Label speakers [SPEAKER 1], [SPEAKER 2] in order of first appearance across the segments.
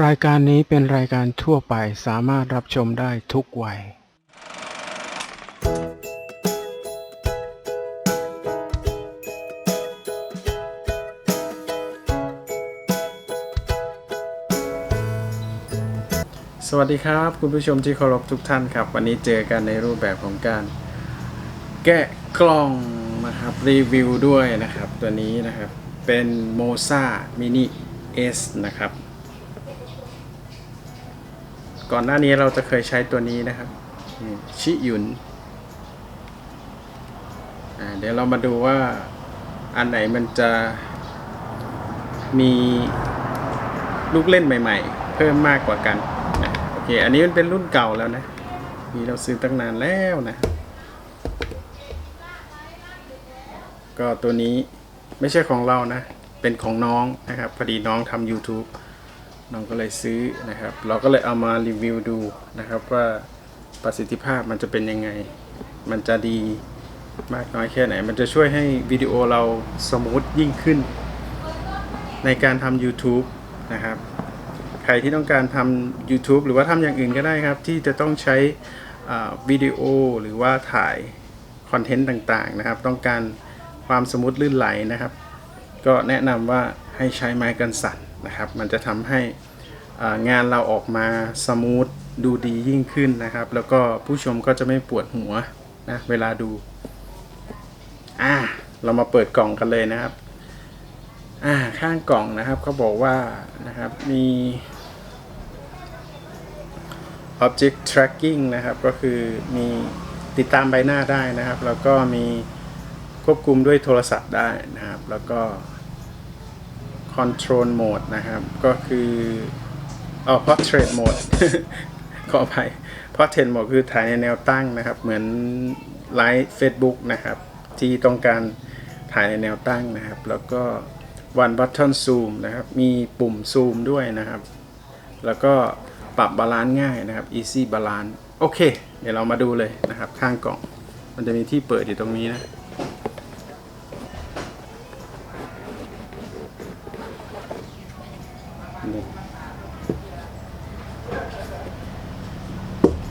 [SPEAKER 1] รายการนี้เป็นรายการทั่วไปสามารถรับชมได้ทุกวัย สวัสดีครับ คุณผู้ชมที่เคารพทุกท่านครับ วันนี้เจอกันในรูปแบบของการ แกะกล่องนะครับรีวิวด้วยนะครับ ตัวนี้นะครับเป็น Moza Mini S นะครับ ก่อนหน้านี้เราจะเคยใช้ตัวนี้นะครับชิยุนเดี๋ยวเรามาดูว่าอันไหนมันจะมีลูกเล่นใหม่ ๆ เพิ่มมากกว่ากันนะโอเค อันนี้มันเป็นรุ่นเก่าแล้วนะนี่เราซื้อตั้งนานแล้วนะ ก็ตัวนี้ไม่ใช่ของเรานะ เป็นของน้องนะครับ พอดีน้องทำ YouTube น้องก็เลยซื้อนะครับ เราก็เลยเอามารีวิวดูนะครับว่าประสิทธิภาพมันจะเป็นยังไง มันจะดีมากน้อยแค่ไหน มันจะช่วยให้วิดีโอเราสมูทยิ่งขึ้น ในการทำ YouTube นะครับ ใครที่ต้องการทำ YouTube หรือว่าทำอย่างอื่นก็ได้ครับ ที่จะต้องใช้วิดีโอหรือว่าถ่ายคอนเทนต์ต่างๆนะครับ ต้องการความสมูทลื่นไหลนะครับ ก็แนะนำว่าให้ใช้ไม้กันสั่น นะครับ มันจะทำให้งานเราออกมาสมูทดูดียิ่งขึ้นนะครับ แล้วก็ผู้ชมก็จะไม่ปวดหัวนะเวลาดูอ่าเรามาเปิดกล่องกันเลยนะครับอ่าข้างกล่องนะครับเขาบอกว่านะครับมี object tracking นะครับ ก็คือมีติดตามใบหน้าได้นะครับ แล้วก็มีควบคุมด้วยโทรศัพท์ได้นะครับ แล้วก็ control mode นะครับ ก็คืออ๋อ portrait mode ขออภัย portrait mode คือถ่ายในแนวตั้งนะครับ เหมือนไลฟ์ Facebook นะครับ ที่ต้องการถ่ายในแนวตั้งนะครับ แล้วก็ one button zoom นะครับ มีปุ่มซูมด้วยนะครับ แล้วก็ปรับบาลานซ์ง่ายนะครับ easy balance โอเค เดี๋ยวเรามาดูเลยนะครับ ข้างกล่อง มันจะมีที่เปิดอยู่ตรงนี้นะ นี่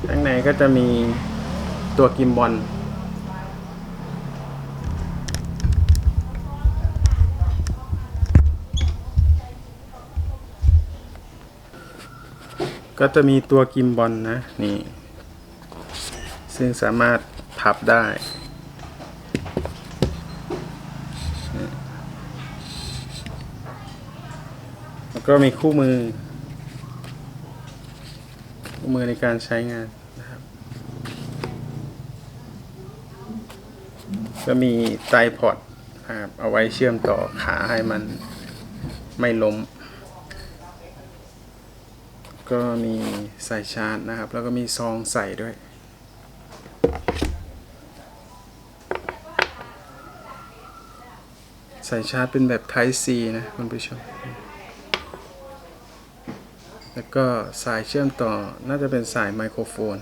[SPEAKER 1] ข้างใน ก็จะมีตัวกิมบอลก็จะมีตัวกิมบอลนะนี่ ซึ่งสามารถพับได้ แล้วก็มีคู่มือ คู่มือในการใช้งาน นะมีไตรพอดนะครับเอาไว้เชื่อมต่อขาให้มันไม่ล้ม ก็มีใส่ชาร์จนะครับ แล้วก็มีซองใส่ด้วยใส่ชาร์จเป็นแบบ Type C นะคุณผู้ชม แล้วก็สายเชื่อมต่อน่าจะเป็นสายไมโครโฟน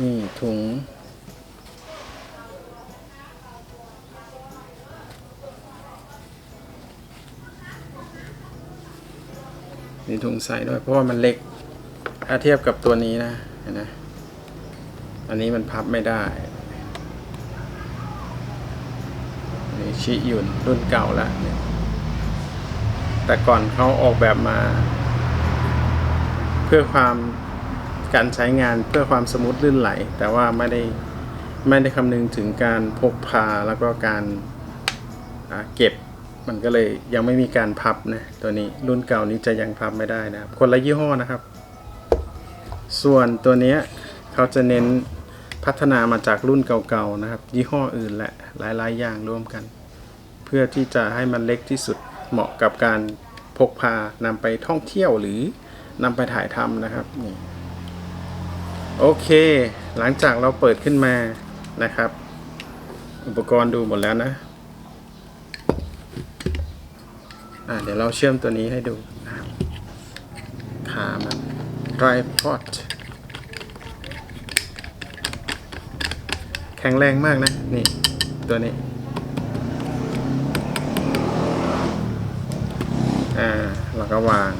[SPEAKER 1] นี่ถุง มีถุงใส่ด้วย เพราะว่ามันเล็ก ถ้าเทียบกับตัวนี้นะเห็นไหมอันนี้มันพับไม่ได้นี่ชิยุนรุ่นเก่าแล้วเนี่ยแต่ก่อนเขาออกแบบมา เพื่อความ การใช้งานเพื่อความสมูทลื่นไหล แต่ว่าไม่ได้ไม่ได้คำนึงถึงการพกพาแล้วก็การเก็บมันก็เลยยังไม่มีการพับนะตัวนี้รุ่นเก่านี้จะยังพับไม่ได้นะครับ คนละยี่ห้อนะครับ ส่วนตัวนี้เขาจะเน้นพัฒนามาจากรุ่นเก่าๆนะครับ ยี่ห้ออื่นแหละหลายๆอย่างร่วมกัน เพื่อที่จะให้มันเล็กที่สุดเหมาะกับการพกพานำไปท่องเที่ยวหรือนำไปถ่ายทำนะครับนี่ โอเค หลังจากเราเปิดขึ้นมานะครับ อุปกรณ์ดูหมดแล้วนะอ่าเดี๋ยวเราเชื่อมตัวนี้ให้ดูนะครับขามัน tripod แข็งแรงมากนะ นี่ตัวนี้อ่าแล้วก็วาง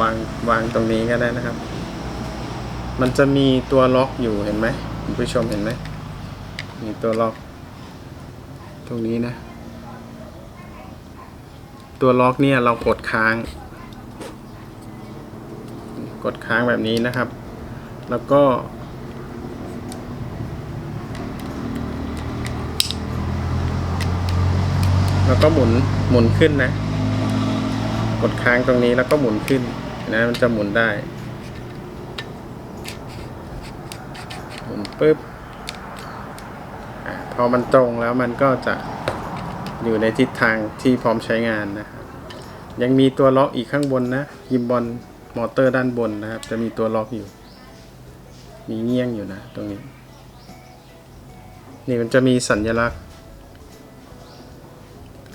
[SPEAKER 1] วางวางตรงนี้ก็ได้นะครับ มันจะมีตัวล็อกอยู่เห็นไหมคุณผู้ชมเห็นไหมมีตัวล็อก ตรงนี้นะ ตัวล็อกเนี่ยเรากดค้าง กดค้างแบบนี้นะครับ แล้วก็ แล้วก็หมุนหมุนขึ้นนะกดค้างตรงนี้แล้วก็หมุนขึ้น นะมันจะหมุนได้ หมุนปุ๊บอพอมันตรงแล้วมันก็จะอยู่ในทิศทางที่พร้อมใช้งานนะครับยังมีตัวล็อกอีกข้างบนนะยิมบอลมอเตอร์ด้านบนนะครับ จะมีตัวล็อกอยู่ มีเงี้ยงอยู่นะ ตรงนี้ นี่มันจะมีสัญลักษณ์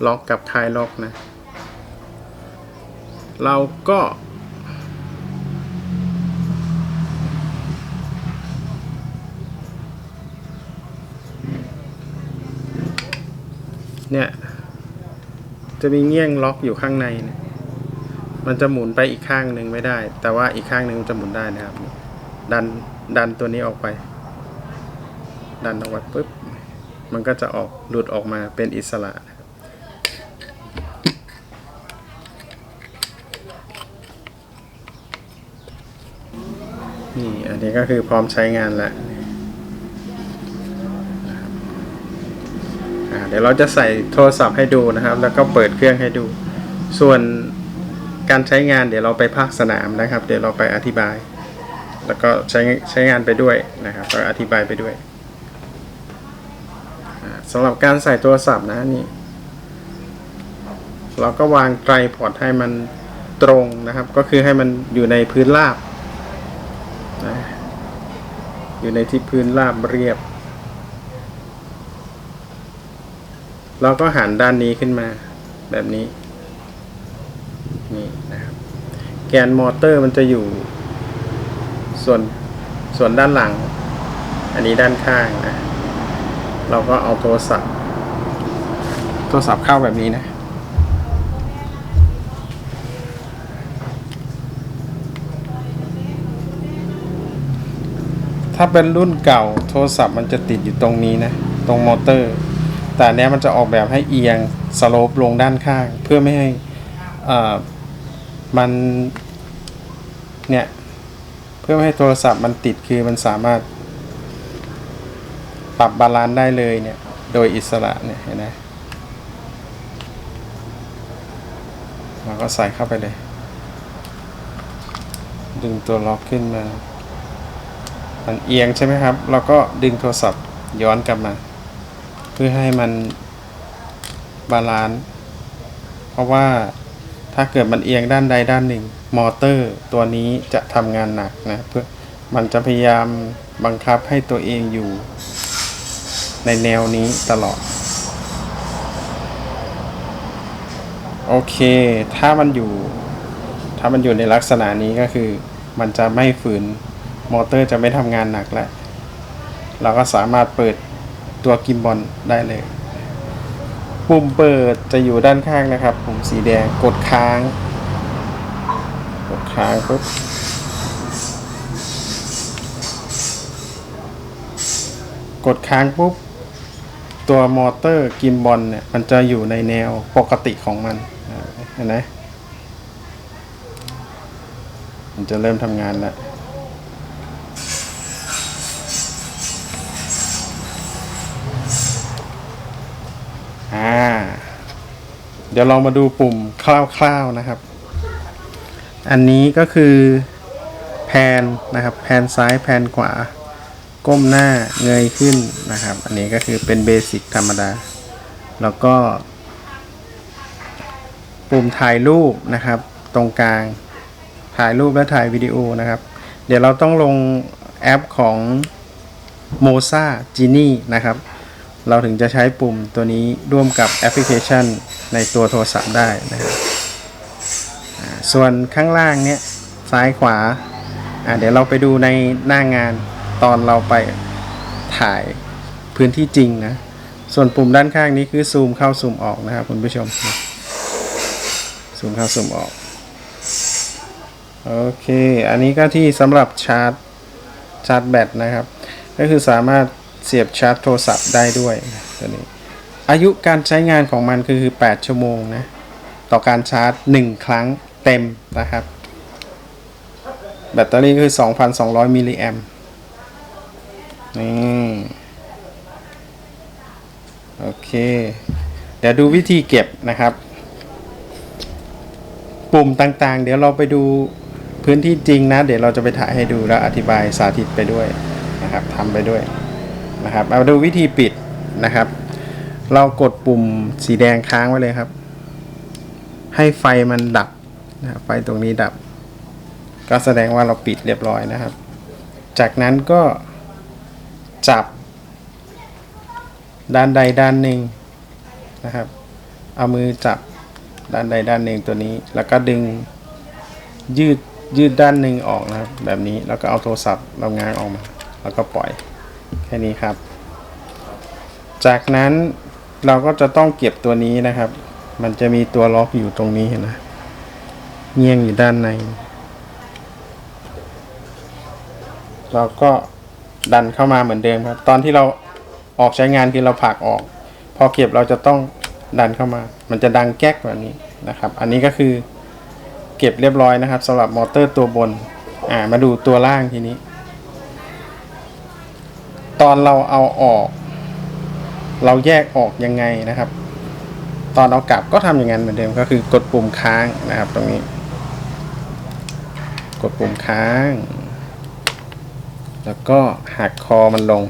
[SPEAKER 1] ล็อกกับคลายล็อกนะ เราก็ เนี่ย จะมีเงี้ยงล็อกอยู่ข้างในเนี่ยมันจะหมุนไปอีกข้างหนึ่งไม่ได้ แต่ว่าอีกข้างหนึ่งมันจะหมุนได้นะครับ ดันดันตัวนี้ออกไป ดันออกไปปุ๊บ มันก็จะออกหลุดออกมาเป็นอิสระนี่อันนี้ก็คือพร้อมใช้งานแล้วอ่า เดี๋ยวเราจะใส่โทรศัพท์ให้ดูนะครับ แล้วก็เปิดเครื่องให้ดู ส่วนการใช้งานเดี๋ยวเราไปภาคสนามนะครับ เดี๋ยวเราไปอธิบาย แล้วก็ใช้ใช้งานไปด้วยนะครับก็อธิบายไปด้วยอ่าสำหรับการใส่โทรศัพท์นะนี่ เราก็วางไตรพอร์ตให้มันตรงนะครับ ก็คือให้มันอยู่ในพื้นราบนะอยู่ในที่พื้นราบเรียบ เราก็หันด้านนี้ขึ้นมา แบบนี้ นี่นะครับ แกนมอเตอร์มันจะอยู่ ส่วนส่วนด้านหลัง อันนี้ด้านข้างนะ เราก็เอาโทรศัพท์ โทรศัพท์เข้าแบบนี้นะถ้าเป็นรุ่นเก่าโทรศัพท์มันจะติดอยู่ตรงนี้นะ ตรงมอเตอร์ แต่อันเนี้ยมันจะออกแบบให้เอียงสโลปลงด้านข้าง เพื่อไม่ให้อ่ามันเนี่ยเพื่อไม่ให้โทรศัพท์มันติดคือมันสามารถปรับบาลานซ์ได้เลยเนี่ยโดยอิสระเนี่ยเห็นไหมเราก็ใส่เข้าไปเลย ดึงตัวล็อกขึ้นมา มันเอียงใช่ไหมครับ เราก็ดึงโทรศัพท์ย้อนกลับมา พื่อให้มันบาลานซ์เพราะว่าถ้าเกิดมันเอียงด้านใดด้านหนึ่ง มอเตอร์ตัวนี้จะทำงานหนักนะเพื่อมันจะพยายามบังคับให้ตัวเองอยู่ ในแนวนี้ตลอด โอเค ถ้ามันอยู่ ถ้ามันอยู่ในลักษณะนี้ก็คือ มันจะไม่ฝืน มอเตอร์จะไม่ทำงานหนักแล้ว เราก็สามารถเปิด ตัวกิมบอลได้เลย ปุ่มเปิดจะอยู่ด้านข้างนะครับ ปุ่มสีแดงกดค้าง กดค้างปุ๊บกดค้างปุ๊บ ตัวมอเตอร์กิมบอลเนี่ยมันจะอยู่ในแนวปกติของมันเห็นไหมมันจะเริ่มทำงานแล้ว อ่า เดี๋ยวเรามาดูปุ่มคร่าวๆนะครับ อันนี้ก็คือแพนนะครับ แพนซ้ายแพนขวา ก้มหน้าเงยขึ้นนะครับ อันนี้ก็คือเป็นเบสิกธรรมดา แล้วก็ ปุ่มถ่ายรูปนะครับ ตรงกลางถ่ายรูปและถ่ายวิดีโอนะครับ เดี๋ยวเราต้องลงแอปของ m o s a Genie นะครับ เราถึงจะใช้ปุ่มตัวนี้ร่วมกับแอปพลิเคชันในตัวโทรศัพท์ได้นะครับส่วนข้างล่างเนี้ยซ้ายขวาอ่าเดี๋ยวเราไปดูในหน้างานตอนเราไปถ่ายพื้นที่จริงนะส่วนปุ่มด้านข้างนี้คือซูมเข้าซูมออกนะครับคุณผู้ชมซูมเข้าซูมออกโอเค อันนี้ก็ที่สำหรับชาร์จชาร์จแบตนะครับ ก็คือสามารถ เสียบชาร์จโทรศัพท์ได้ด้วยตัวนี้อายุการใช้งานของมันคือ 8 ชั่วโมงนะ ต่อการชาร์จ 1 ครั้งเต็มนะครับ แบตเตอรี่คือ 2,200 มิลลิแอมนี่โอเค เดี๋ยวดูวิธีเก็บนะครับ ปุ่มต่างๆ เดี๋ยวเราไปดูพื้นที่จริงนะ เดี๋ยวเราจะไปถ่ายให้ดูแล้วอธิบายสาธิตไปด้วยนะครับทำไปด้วย นะครับเอาดูวิธีปิดนะครับ เรากดปุ่มสีแดงค้างไว้เลยครับ ให้ไฟมันดับนะครับไฟตรงนี้ดับ ก็แสดงว่าเราปิดเรียบร้อยนะครับ จากนั้นก็จับ ด้านใดด้านหนึ่งนะครับ เอามือจับด้านใดด้านหนึ่งตัวนี้ แล้วก็ดึงยืดยืดด้านหนึ่งออกนะครับ แบบนี้แล้วก็เอาโทรศัพท์เราง้างออกมา แล้วก็ปล่อย แค่นี้ครับ จากนั้นเราก็จะต้องเก็บตัวนี้นะครับ มันจะมีตัวล็อกอยู่ตรงนี้เห็นไหมเงี่ยงอยู่ด้านใน เราก็ดันเข้ามาเหมือนเดิมครับ ตอนที่เราออกใช้งานคือเราผลักออก พอเก็บเราจะต้องดันเข้ามา มันจะดังแก๊กแบบนี้นะครับ อันนี้ก็คือเก็บเรียบร้อยนะครับสำหรับมอเตอร์ตัวบน อ่า มาดูตัวล่างทีนี้ ตอนเราเอาออก เราแยกออกยังไงนะครับ ตอนเอากลับก็ทำอย่างนั้นเหมือนเดิมก็คือกดปุ่มค้างนะครับ ตรงนี้ กดปุ่มค้าง แล้วก็หักคอมันลง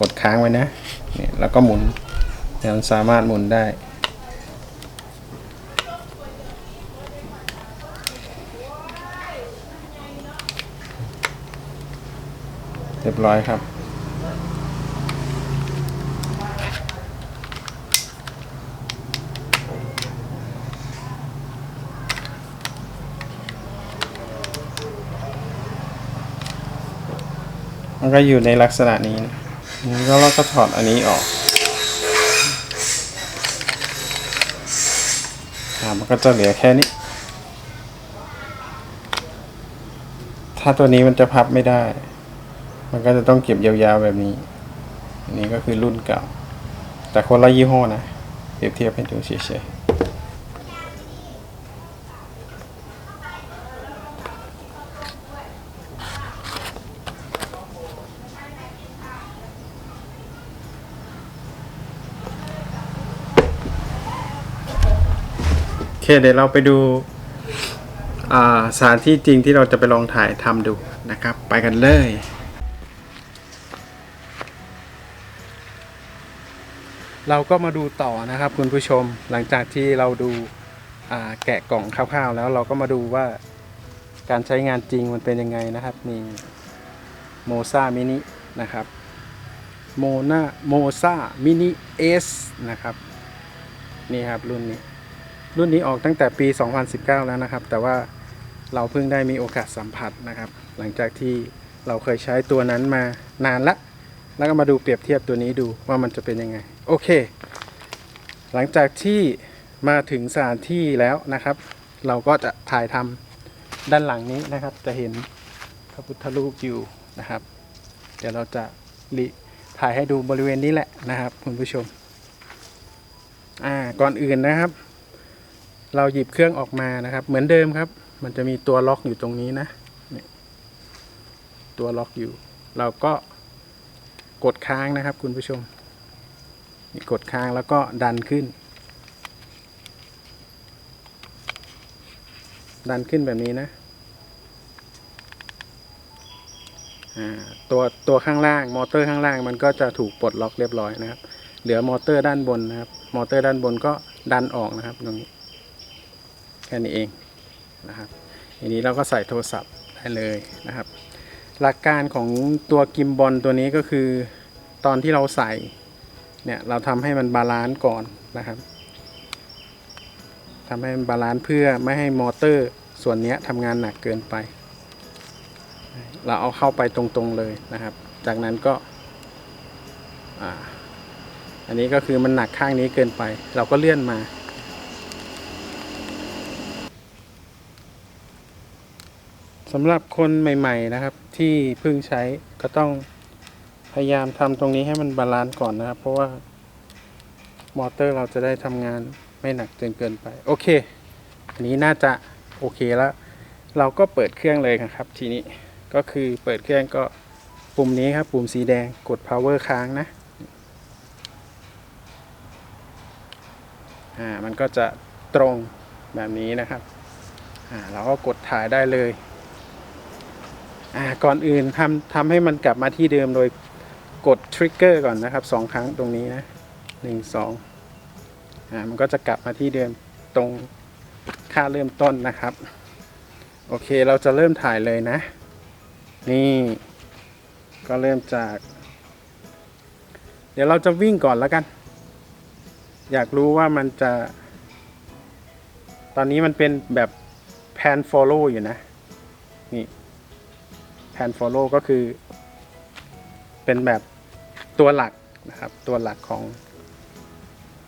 [SPEAKER 1] กดค้างไว้นะเนี่ยแล้วก็หมุนยมันสามารถหมุนได้ รียบร้อยครับ มันก็อยู่ในลักษณะนี้นะแล้วเราก็ถอดอันนี้ออกอ่ามันก็จะเหลือแค่นี้ ถ้าตัวนี้มันจะพับไม่ได้ มันก็จะต้องเก็บยาวๆแบบนี้ อันนี้ก็คือรุ่นเก่า แต่คนละยี่ห้อนะ เปรียบเทียบให้ดูเฉยๆโอเคเดี๋ยวเราไปดูอ่าสถานที่จริงที่เราจะไปลองถ่ายทำดูนะครับ ไปกันเลย เราก็มาดูต่อนะครับคุณผู้ชมหลังจากที่เราดูาแกะกล่องคร่าวๆ แล้วเราก็มาดูว่าการใช้งานจริงมันเป็นยังไงนะครับนี่โมซามินินะครับโมนาโมซามินิเอสนะครับนี่ครับรุ่นนี้ รุ่นนี้ออกตั้งแต่ปี 2019 แล้วนะครับ แต่ว่าเราเพิ่งได้มีโอกาสสัมผัสนะครับ หลังจากที่เราเคยใช้ตัวนั้นมานานละ แล้วก็มาดูเปรียบเทียบตัวนี้ดูว่ามันจะเป็นยังไง โอเค หลังจากที่มาถึงสถานที่แล้วนะครับ เราก็จะถ่ายทำด้านหลังนี้นะครับ จะเห็นพระพุทธรูปอยู่นะครับ เดี๋ยวเราจะริถ่ายให้ดูบริเวณนี้แหละนะครับคุณผู้ชม อ่าก่อนอื่นนะครับ เราหยิบเครื่องออกมานะครับ เหมือนเดิมครับ มันจะมีตัวล็อกอยู่ตรงนี้นะนี่ตัวล็อกอยู่ เราก็ กดค้างนะครับ คุณผู้ชมนี่กดค้างแล้วก็ดันขึ้น ดันขึ้นแบบนี้นะตัวตัวข้างล่างมอเตอร์ข้างล่างมันก็จะถูกปลดล็อกเรียบร้อยนะครับ เหลือมอเตอร์ด้านบนนะครับ มอเตอร์ด้านบนก็ดันออกนะครับตรงนี้แค่นี้เองนะครับทีนี้เราก็ใส่โทรศัพท์ได้เลยนะครับ หลักการของตัวกิมบอลตัวนี้ก็คือตอนที่เราใส่เนี่ยเราทำให้มันบาลานซ์ก่อนนะครับทำให้มันบาลานซ์เพื่อไม่ให้มอเตอร์ส่วนนี้ทำงานหนักเกินไป เราเอาเข้าไปตรงๆเลยนะครับ จากนั้นก็ออันนี้ก็คือมันหนักข้างนี้เกินไป เราก็เลื่อนมา สำหรับคนใหม่ ๆ นะครับ ที่เพิ่งใช้ก็ต้องพยายามทำตรงนี้ให้มันบาลานซ์ก่อนนะครับ เพราะว่ามอเตอร์เราจะได้ทำงานไม่หนักจนเกินไป โอเค อันนี้น่าจะโอเคแล้ว เราก็เปิดเครื่องเลยนะครับ ทีนี้ก็คือเปิดเครื่องก็ปุ่มนี้ครับ ปุ่มสีแดงกด power ค้างนะอ่ามันก็จะตรงแบบนี้นะครับอ่าเราก็กดถ่ายได้เลย ก่อนอื่นทำทำให้มันกลับมาที่เดิมโดยกดทริกเกอร์ก่อนนะครับสองครั้งตรงนี้นะหนึ่งสองอ่ามันก็จะกลับมาที่เดิมตรงค่าเริ่มต้นนะครับ โอเคเราจะเริ่มถ่ายเลยนะ นี่ ก็เริ่มจาก เดี๋ยวเราจะวิ่งก่อนแล้วกัน อยากรู้ว่ามันจะ ตอนนี้มันเป็นแบบแพน follow อยู่นะ นี่ น follow ก็คือ เป็นแบบตัวหลักนะครับ ตัวหลักของ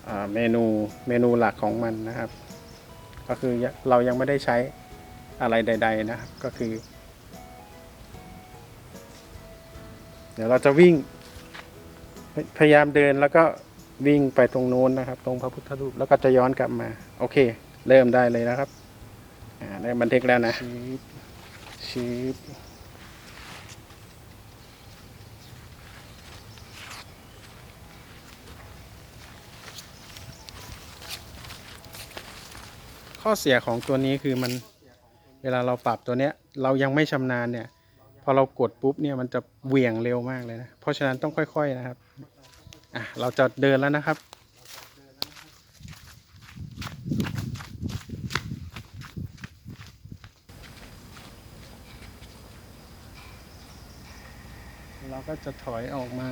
[SPEAKER 1] อเมนูเมนูหลักของมันนะครับ ก็คือเรายังไม่ได้ใช้อะไรใด ๆ นะครับ ก็คือ เดี๋ยวเราจะวิ่ง พยายามเดินแล้วก็วิ่งไปตรงโน้นนะครับ ตรงพระพุทธรูปแล้วก็จะย้อนกลับมา โอเค เริ่มได้เลยนะครับได้บันทึกแล้วนะชีบชีบ ข้อเสียของตัวนี้คือมันเวลาเราปรับตัวเนี้ยเรายังไม่ชำนาญเนี่ย พอเรากดปุ๊บเนี่ยมันจะเหวี่ยงเร็วมากเลยนะ เพราะฉะนั้นต้องค่อย ๆนะครับอะเราจะเดินแล้วนะครับเราก็จะถอยออกมา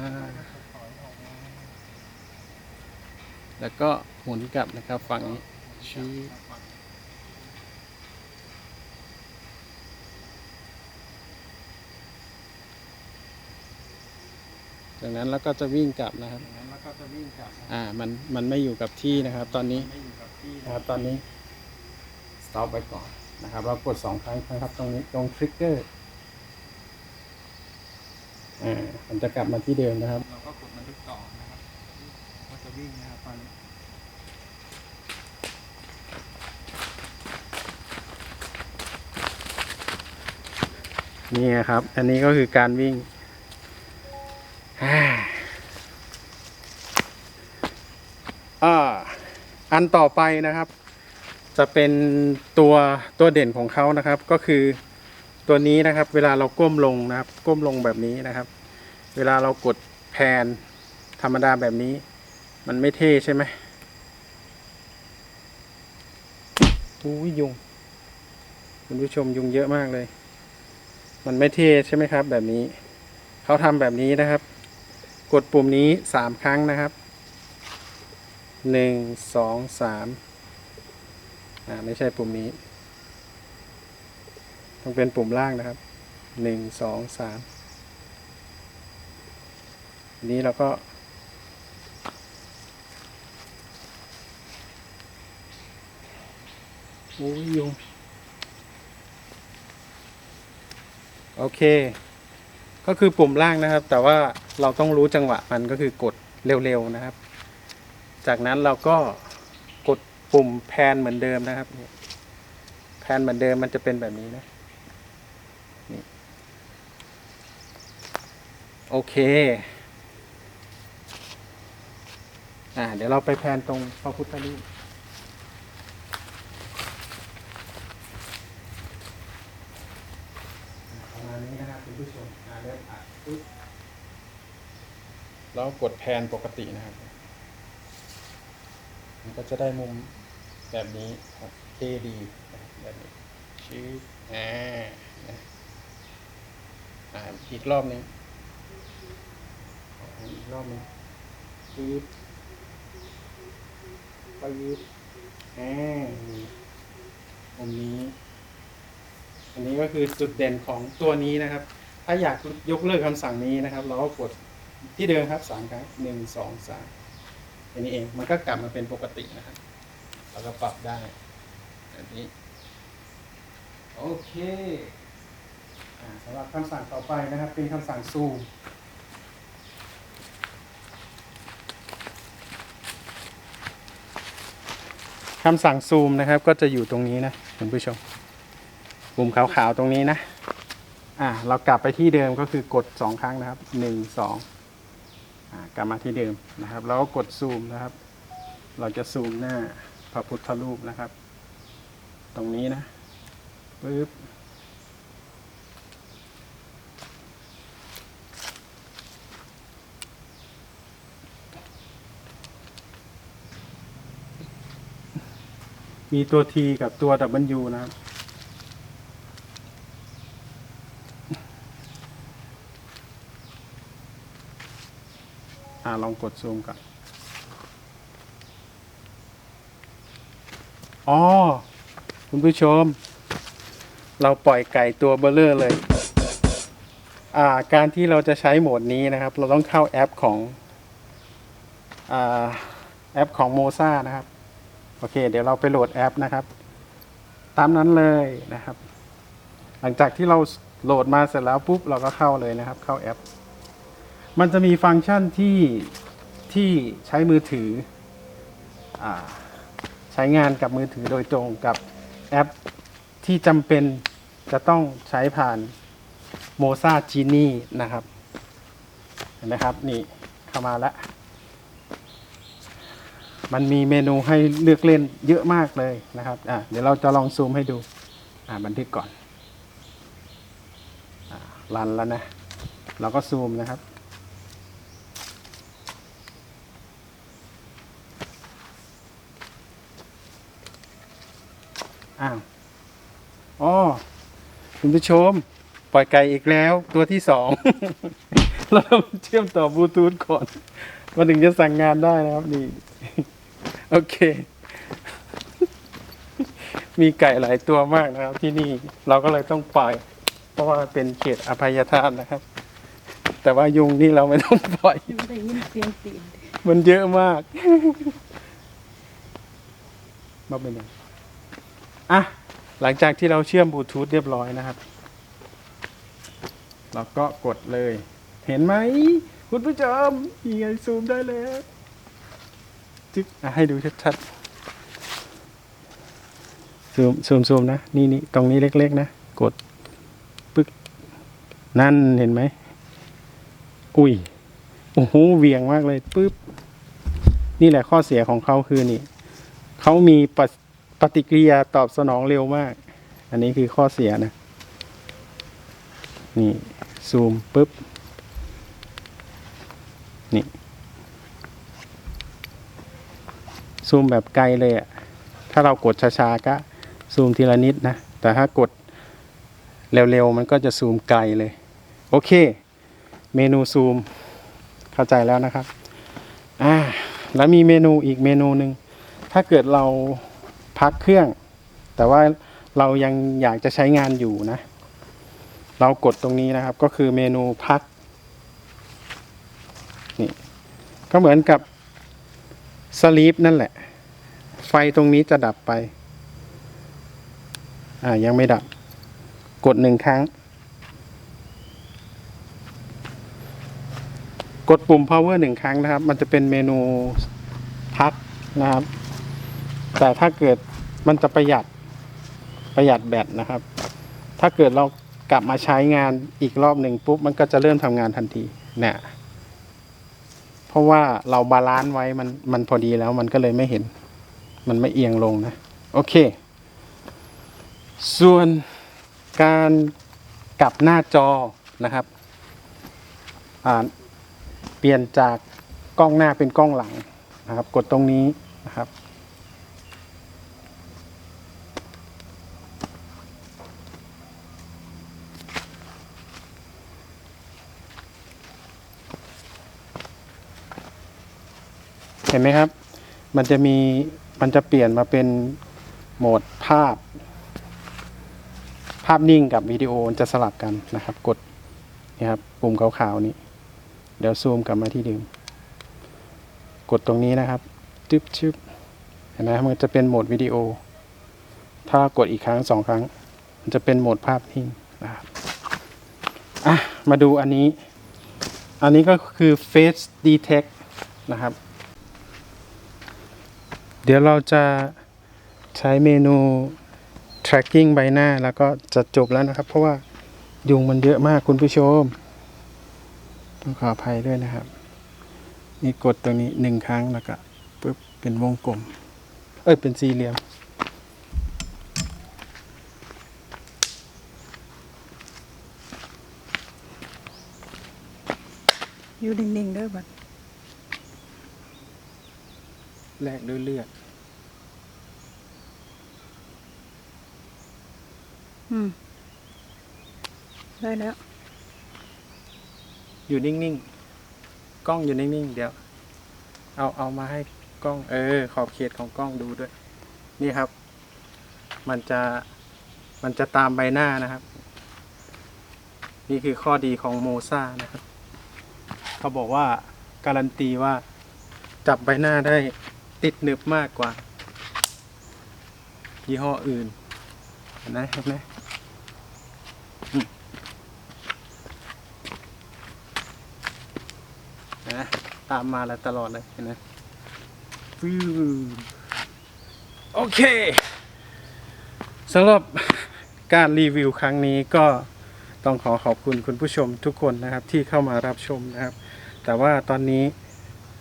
[SPEAKER 1] แล้วก็หมุนกลับนะครับฝั่งนี้ชี้ จากนั้นเราก็จะวิ่งกลับนะครับแล้วก็จะวิ่งกลับอ่ามันมันไม่อยู่กับที่นะครับ ตอนนี้นะครับตอนนี้ stop ไว้ก่อนนะครับเรากดสองครั้งนะครับตรงนี้ตรงทริกเกอร์อ่ามันจะกลับมาที่เดิมนะครับเราก็กดบันทึกต่อนะครับว่าจะวิ่งนะครับตอนนี้นี่ครับ อันนี้ก็คือการวิ่ง อ่า อันต่อไปนะครับ จะเป็นตัวตัวเด่นของเขานะครับ ก็คือตัวนี้นะครับ เวลาเราก้มลงนะครับ ก้มลงแบบนี้นะครับ เวลาเรากดแพนธรรมดาแบบนี้ มันไม่เท่ใช่ไหมอู้ยยุงคุณผู้ชมยุงเยอะมากเลย มันไม่เท่ใช่ไหมครับ แบบนี้ เขาทำแบบนี้นะครับ กดปุ่มนี้สามครั้งนะครับ หนึ่งสองสามอ่าไม่ใช่ปุ่มนี้ ต้องเป็นปุ่มล่างนะครับหนึ่งสองสามนนี้เราก็ โอ้ยยุงโอเค ก็คือปุ่มล่างนะครับ แต่ว่าเราต้องรู้จังหวะมันก็คือกดเร็วๆนะครับ จากนั้นเราก็กดปุ่มแพนเหมือนเดิมนะครับนี่แพนเหมือนเดิมมันจะเป็นแบบนี้นะนี่โอเคอ่าเดี๋ยวเราไปแพนตรงพระพุทธรูปประมาณนี้นะครับคุณผู้ชมอ่าเริ่มอัดปุ๊บแล้วกดแพนปกตินะครับ มันก็จะได้มุมแบบนี้ครับเท่ดีแบบนี้ชี้อ่าอ่าอีกรอบหนึงอ่าอีกรอบหนึงชี้ไปยืดอ่านี่มุมนี้ อันนี้ก็คือจุดเด่นของตัวนี้นะครับ ถ้าอยากยกเลิกคำสั่งนี้นะครับ เราก็กดที่เดิมครับสามครั้งหนึ่งสองสาม อันนี้เองมันก็กลับมาเป็นปกตินะครับเราก็ปรับได้แบบนี้โอเคอสำหรับคำสั่งต่อไปนะครับ เป็นคำสั่งซูมคำสั่งซูมนะครับ ก็จะอยู่ตรงนี้นะคุณผู้ชมปุ่มขาวๆตรงนี้นะ อ่าเรากลับไปที่เดิมก็คือกดสองครั้งนะครับหนึ่งสอง กลับมาที่เดิมนะครับแล้วก็กดซูมนะครับ เราจะซูมหน้าพระพุทธรูปนะครับ ตรงนี้นะปึ๊บมีตัว T กับตัว W นะครับ อ่าลองกดซูมก่อนอ๋อ คุณผู้ชม เราปล่อยไก่ตัวเบลเลอร์เลย อ่า การที่เราจะใช้โหมดนี้นะครับ เราต้องเข้าแอปของ อ่า แอปของโมซานะครับ โอเค เดี๋ยวเราไปโหลดแอปนะครับ ตามนั้นเลยนะครับ หลังจากที่เราโหลดมาเสร็จแล้วปุ๊บ เราก็เข้าเลยนะครับ เข้าแอป มันจะมีฟังก์ชันที่ที่ใช้มือถืออใช้งานกับมือถือโดยตรงกับแอปที่จำเป็นจะต้องใช้ผ่าน m o z a Genie นะครับ เห็นไหมครับ นี่เข้ามาแล้ว มันมีเมนูให้เลือกเล่นเยอะมากเลยนะครับอะเดี๋ยวเราจะลองซูมให้ดูอ่าบันทึกก่อนอ่ารันแล้วนะ เราก็ซูมนะครับ อ้าวอ๋อคุณผู้ชม ปล่อยไก่อีกแล้ว ตัวที่สอง เราต้องเชื่อมต่อบลูทูธก่อนมาถึงจะสั่งงานได้นะครับ นี่ โอเค มีไก่หลายตัวมากนะครับ ที่นี่เราก็เลยต้องปล่อย เพราะว่าเป็นเขตอภัยทานนะครับ แต่ว่ายุงนี่เราไม่ต้องปล่อย
[SPEAKER 2] ได้ยินเสียงตีน
[SPEAKER 1] มันเยอะมากมาเป็นยัง อะหลังจากที่เราเชื่อมบลูทูธเรียบร้อยนะครับ เราก็กดเลย เห็นไหมคุณผู้ชมยังไงซูมได้แล้วจึ๊กให้ดูชัดๆซูมซูมซูมนะ นี่นี่ตรงนี้เล็ก ๆ นะ กด ปึ๊ก นั่นเห็นไหม อุ้ย โอ้โหเวียงมากเลยปึ๊บ นี่แหละข้อเสียของเขาคือนี่ เขามีปฏิ ปฏิกิริยาตอบสนองเร็วมาก อันนี้คือข้อเสียนะ นี่ ซูมปุ๊บ นี่ ซูมแบบไกลเลยอะ่ะถ้าเรากดช้าๆก็ซูมทีละนิดนะ แต่ถ้ากดเร็วๆ มันก็จะซูมไกลเลย โอเค เมนูซูม เข้าใจแล้วนะครับ อ่า แล้วมีเมนูอีกเมนูหนึ่ง ถ้าเกิดเรา พักเครื่อง แต่ว่าเรายังอยากจะใช้งานอยู่นะ เรากดตรงนี้นะครับ ก็คือเมนูพัก นี่ก็เหมือนกับสลีปนั่นแหละ ไฟตรงนี้จะดับไป อ่ายังไม่ดับ กดหนึ่งครั้ง กดปุ่ม power หนึ่งครั้งนะครับ มันจะเป็นเมนูพักนะครับ แต่ถ้าเกิด มันจะประหยัดประหยัดแบตนะครับ ถ้าเกิดเรากลับมาใช้งานอีกรอบหนึ่งปุ๊บมันก็จะเริ่มทำงานทันทีเนี่ยเพราะว่าเราบาลานซ์ไว้มันมันพอดีแล้วมันก็เลยไม่เห็น มันไม่เอียงลงนะ โอเค ส่วนการกลับหน้าจอนะครับเปลี่ยนจากกล้องหน้าเป็นกล้องหลังนะครับ กดตรงนี้นะครับ เห็นไหมครับ มันจะมีมันจะเปลี่ยนมาเป็นโหมดภาพ ภาพนิ่งกับวิดีโอจะสลับกันนะครับ กดนี่ครับปุ่มขาวๆนี้ เดี๋ยวซูมกลับมาที่เดิมกดตรงนี้นะครับจึ๊บชึบเห็นไหมมันจะเป็นโหมดวิดีโอ ถ้ากดอีกครั้งสองครั้ง มันจะเป็นโหมดภาพนิ่งนะครับอะมาดูอันนี้ อันนี้ก็คือ Face Detect นะครับ ดี๋ยวเราจะใช้เมนู tracking ใบหน้าแล้วก็จะจบแล้วนะครับ เพราะว่ายุงมันเยอะมากคุณผู้ชม ต้องขออภัยด้วยนะครับ นี่กดตรงนี้หนึ่งครั้งแล้วก็ปึ๊บเป็นวงกลม เอ้ย เป็นสี่เหลี่ยม
[SPEAKER 2] อยู่นิ่งๆเด้อบัด
[SPEAKER 1] แลกด้วยเลือด
[SPEAKER 2] อืม ได้แล้ว
[SPEAKER 1] อยู่นิ่งๆ กล้องอยู่นิ่งๆ เดี๋ยว เอาเอามาให้กล้อง เออ ขอบเขตของกล้องดูด้วย นี่ครับ มันจะมันจะตามใบหน้านะครับ นี่คือข้อดีของโมซานะครับ เขาบอกว่าการันตีว่าจับใบหน้าได้ ติดหนึบมากกว่า ยี่ห้ออื่นนไหมเห็นไหมนะตามมาแล้วตลอดเลยเห็นไหมฟิวโอเคสำหรับการรีวิวครั้งนี้ก็ต้องขอขอบคุณคุณผู้ชมทุกคนนะครับที่เข้ามารับชมนะครับ แต่ว่าตอนนี้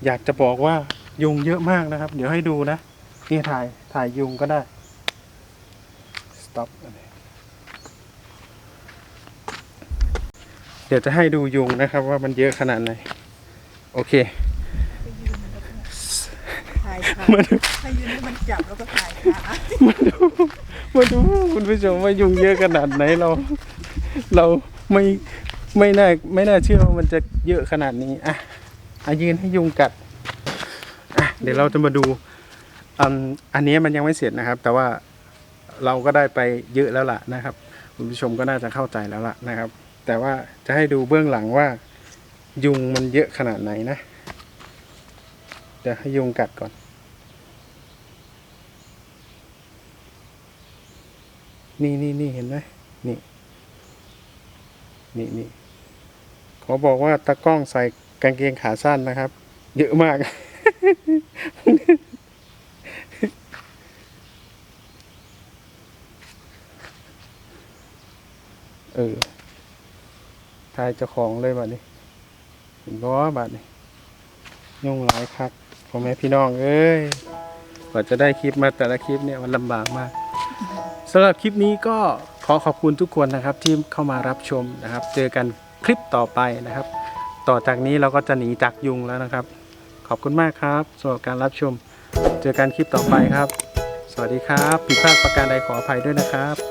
[SPEAKER 1] อยากจะบอกว่า ยุงเยอะมากนะครับ เดี๋ยวให้ดูนะนี่ถ่ายถ่ายยุงก็ได้ stop เดี๋ยวจะให้ดูยุงนะครับ ว่ามันเยอะขนาดไหน โอเค
[SPEAKER 2] ถ่ายขา
[SPEAKER 1] มาดู
[SPEAKER 2] ให้ยืนให้มันจับแล้วก็ถ่ายขา
[SPEAKER 1] มาดูมาดูคุณผู้ชมว่ายุงเยอะขนาดไหนเรา เราไม่ไม่น่าไม่น่าเชื่อว่ามันจะเยอะขนาดนี้อะอะยืนให้ยุงกัดอะ เดี๋ยวเราจะมาดูอันอันนี้มันยังไม่เสร็จนะครับ แต่ว่าเราก็ได้ไปเยอะแล้วล่ะนะครับ คุณผู้ชมก็น่าจะเข้าใจแล้วล่ะนะครับ แต่ว่าจะให้ดูเบื้องหลังว่า ยุงมันเยอะขนาดไหนนะเดี๋ยวให้ยุงกัดก่อน นี่นี่นี่เห็นไหมนี่ นี่นี่ขอบอกว่าตากล้องใส่กางเกงขาสั้นนะครับ เยอะมาก เออทายเจ้าของเลยบัดนี้เห็นบ่บัดนี้ยุ่งหลายคักพ่อแม่พี่น้องเอ้ยกว่าจะได้คลิปมาแต่ละคลิปเนี่ยมันลำบากมากสำหรับคลิปนี้ก็ขอขอบคุณทุกคนนะครับที่เข้ามารับชมนะครับ เจอกันคลิปต่อไปนะครับ ต่อจากนี้เราก็จะหนีจากยุงแล้วนะครับ ขอบคุณมากครับสำหรับการรับชม เจอกันคลิปต่อไปครับ สวัสดีครับ ผิดพลาดประการใดขออภัยด้วยนะครับ